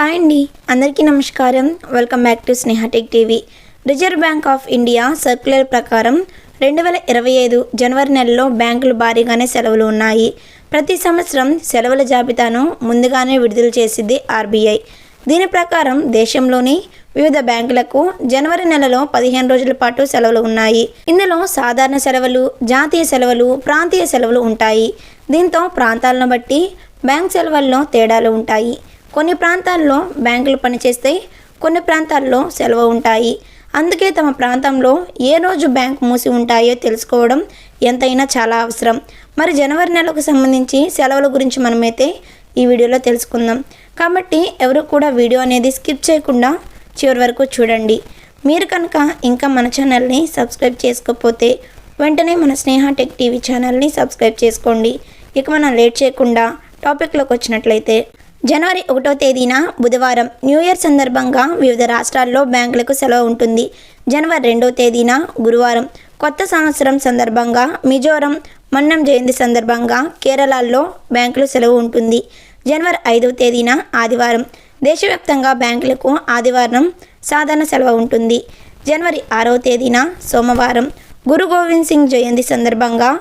Hi అండి. అందరికీ నమస్కారం. Welcome back to Sneha tech TV. Reserve Bank of India circular ప్రకారం రెండు వేల ఇరవై ఐదు జనవరి నెలలో బ్యాంకులు భారీగానే సెలవులు ఉన్నాయి. ప్రతి సంవత్సరం సెలవుల జాబితాను ముందుగానే విడుదల చేసింది ఆర్బీఐ. దీని ప్రకారం దేశంలోని వివిధ బ్యాంకులకు జనవరి నెలలో పదిహేను రోజుల పాటు సెలవులు ఉన్నాయి. ఇందులో సాధారణ సెలవులు జాతీయ సెలవులు ప్రాంతీయ సెలవులు ఉంటాయి. దీంతో ప్రాంతాలను బట్టి బ్యాంక్ సెలవుల్లో తేడాలు ఉంటాయి. కొన్ని ప్రాంతాల్లో బ్యాంకులు పనిచేస్తాయి కొన్ని ప్రాంతాల్లో సెలవు ఉంటాయి. అందుకే తమ ప్రాంతంలో ఏ రోజు బ్యాంక్ మూసి ఉంటాయో తెలుసుకోవడం ఎంతైనా చాలా అవసరం. మరి జనవరి నెలకు సంబంధించి సెలవుల గురించి మనమైతే ఈ వీడియోలో తెలుసుకుందాం. కాబట్టి ఎవరు కూడా వీడియో అనేది స్కిప్ చేయకుండా చివరి వరకు చూడండి. మీరు కనుక ఇంకా మన ఛానల్ని సబ్స్క్రైబ్ చేసుకోకపోతే వెంటనే మన స్నేహ టెక్ టీవీ ఛానల్ని సబ్స్క్రైబ్ చేసుకోండి. ఇక మనం లేట్ చేయకుండా టాపిక్లోకి వచ్చినట్లయితే జనవరి ఒకటో తేదీన బుధవారం న్యూ ఇయర్ సందర్భంగా వివిధ రాష్ట్రాల్లో బ్యాంకులకు సెలవు ఉంటుంది. జనవరి రెండో తేదీన గురువారం కొత్త సంవత్సరం సందర్భంగా మిజోరం మన్నం జయంతి సందర్భంగా కేరళలో బ్యాంకులు సెలవు ఉంటుంది. జనవరి ఐదవ తేదీన ఆదివారం దేశవ్యాప్తంగా బ్యాంకులకు ఆదివారం సాధారణ సెలవు ఉంటుంది. జనవరి ఆరవ తేదీన సోమవారం గురు గోవింద్ సింగ్ జయంతి సందర్భంగా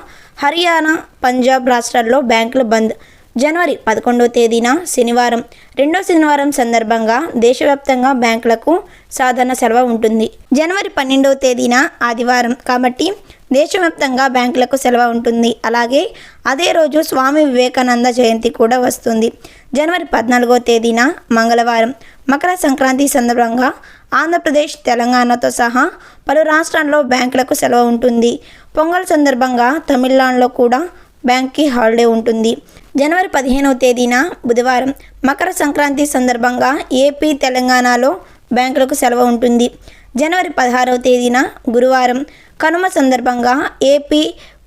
హర్యానా పంజాబ్ రాష్ట్రాల్లో బ్యాంకులు బంద్. జనవరి పదకొండవ తేదీన శనివారం రెండో శనివారం సందర్భంగా దేశవ్యాప్తంగా బ్యాంకులకు సాధారణ సెలవు ఉంటుంది. జనవరి పన్నెండవ తేదీన ఆదివారం కాబట్టి దేశవ్యాప్తంగా బ్యాంకులకు సెలవు ఉంటుంది. అలాగే అదే రోజు స్వామి వివేకానంద జయంతి కూడా వస్తుంది. జనవరి పద్నాలుగో తేదీన మంగళవారం మకర సంక్రాంతి సందర్భంగా ఆంధ్రప్రదేశ్ తెలంగాణతో సహా పలు రాష్ట్రాల్లో బ్యాంకులకు సెలవు ఉంటుంది. పొంగల్ సందర్భంగా తమిళనాడులో కూడా బ్యాంక్కి హాలిడే ఉంటుంది. జనవరి పదిహేనవ తేదీన బుధవారం మకర సంక్రాంతి సందర్భంగా ఏపీ తెలంగాణలో బ్యాంకులకు సెలవు ఉంటుంది. జనవరి పదహారవ తేదీన గురువారం కనుమ సందర్భంగా ఏపీ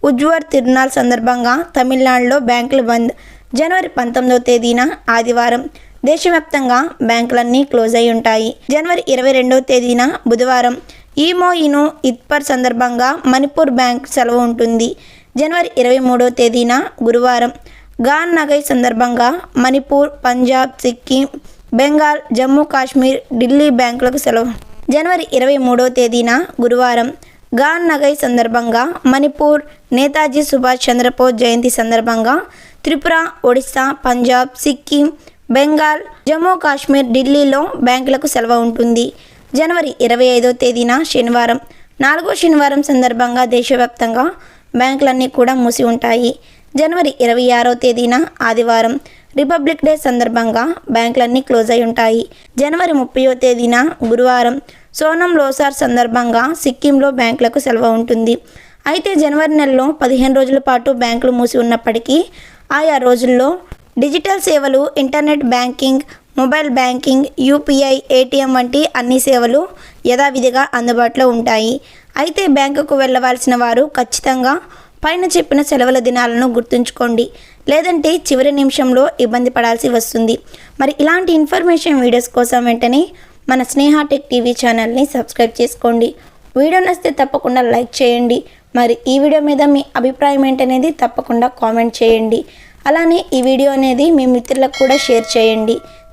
ఉజ్వర్ తిరునాల్ సందర్భంగా తమిళనాడులో బ్యాంకులు బంద్. జనవరి పంతొమ్మిదవ తేదీన ఆదివారం దేశవ్యాప్తంగా బ్యాంకులన్నీ క్లోజ్ అయి ఉంటాయి. జనవరి ఇరవై రెండవ తేదీన బుధవారం ఈమో ఇత్పర్ సందర్భంగా మణిపూర్ బ్యాంక్ సెలవు ఉంటుంది. జనవరి ఇరవై మూడో తేదీన గురువారం గాన్ నగై సందర్భంగా మణిపూర్ పంజాబ్ సిక్కిం బెంగాల్ జమ్మూ కాశ్మీర్ ఢిల్లీ బ్యాంకులకు సెలవు. జనవరి ఇరవై మూడో తేదీన గురువారం గాన్ నగై సందర్భంగా మణిపూర్ నేతాజీ సుభాష్ చంద్రబోస్ జయంతి సందర్భంగా త్రిపుర ఒడిశా పంజాబ్ సిక్కిం బెంగాల్ జమ్మూ కాశ్మీర్ ఢిల్లీలో బ్యాంకులకు సెలవు ఉంటుంది. జనవరి ఇరవై ఐదో తేదీన శనివారం నాలుగో శనివారం సందర్భంగా దేశవ్యాప్తంగా బ్యాంకులన్నీ కూడా మూసి ఉంటాయి. జనవరి ఇరవై ఆరో తేదీన ఆదివారం రిపబ్లిక్ డే సందర్భంగా బ్యాంకులన్నీ క్లోజ్ అయి ఉంటాయి. జనవరి ముప్పయో తేదీన గురువారం సోనం లోసార్ సందర్భంగా సిక్కింలో బ్యాంకులకు సెలవు ఉంటుంది. అయితే జనవరి నెలలో పదిహేను రోజుల పాటు బ్యాంకులు మూసి ఉన్నప్పటికీ ఆయా రోజుల్లో డిజిటల్ సేవలు internet banking mobile banking UPI ATM వంటి అన్ని సేవలు యథావిధిగా అందుబాటులో ఉంటాయి. అయితే బ్యాంకుకు వెళ్ళవలసిన వారు ఖచ్చితంగా పైన చెప్పిన సెలవుల దినాలను గుర్తుంచుకోండి. లేదంటే చివరి నిమిషంలో ఇబ్బంది పడాల్సి వస్తుంది. మరి ఇలాంటి ఇన్ఫర్మేషన్ వీడియోస్ కోసం వెంటనే మన స్నేహ టెక్ టీవీ ఛానల్ని సబ్స్క్రైబ్ చేసుకోండి. వీడియో నచ్చితే తప్పకుండా లైక్ చేయండి. మరి ఈ వీడియో మీద మీ అభిప్రాయం ఏంటనేది తప్పకుండా కామెంట్ చేయండి. అలానే ఈ వీడియో అనేది మీ మిత్రులకు కూడా షేర్ చేయండి.